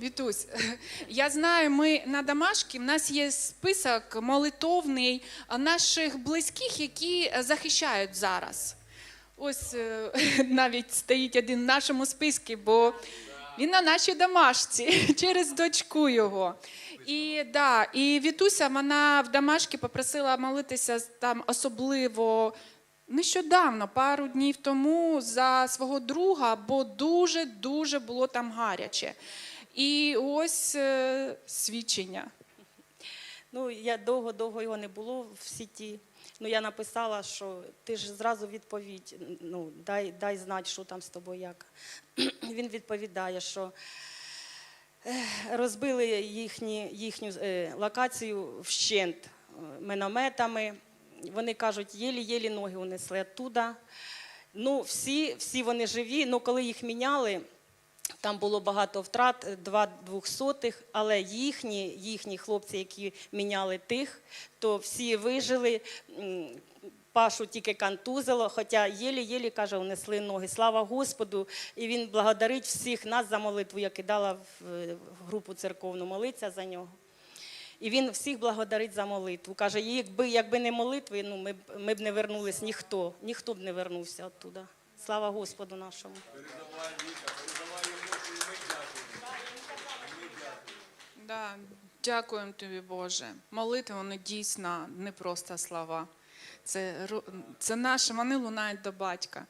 Вітусь, я знаю, ми на Дамашки, в нас є список молитовний наших близьких, які захищають зараз. Ось е, навіть стоїть один в нашому списку, бо він на нашій домашці через дочку його. І да, і Вітуся вона в Дамашки попросила молитися там особливо нещодавно, пару днів тому, за свого друга, бо дуже дуже було там гаряче. І ось е, свідчення. Ну, я довго-довго його не було в сіті. Ну, я написала, що ти ж зразу відповідь, ну, дай, дай знати, що там з тобою як. Він відповідає, що розбили їхні, їхню е, локацію вщент е, минометами. Вони кажуть, єлі-єлі ноги унесли оттуда. Ну, всі, всі вони живі, ну коли їх міняли, там було багато втрат, е, два двохсотих, але їхні, їхні хлопці, які міняли тих, то всі вижили. Пашу тільки контузило, хоча єлі-єлі, каже, унесли ноги. Слава Господу! І він благодарить всіх нас за молитву. Я кидала в е, групу церковну молитися за нього. І він всіх благодарить за молитву. Каже, якби, якби не молитви, ну, ми, б, ми б не вернулись ніхто, ніхто б не вернувся оттуда. Слава Господу нашому. Да, дякуємо тобі, Боже. Молитва вони дійсно не просто слова. Це, це наше, вони лунають до батька.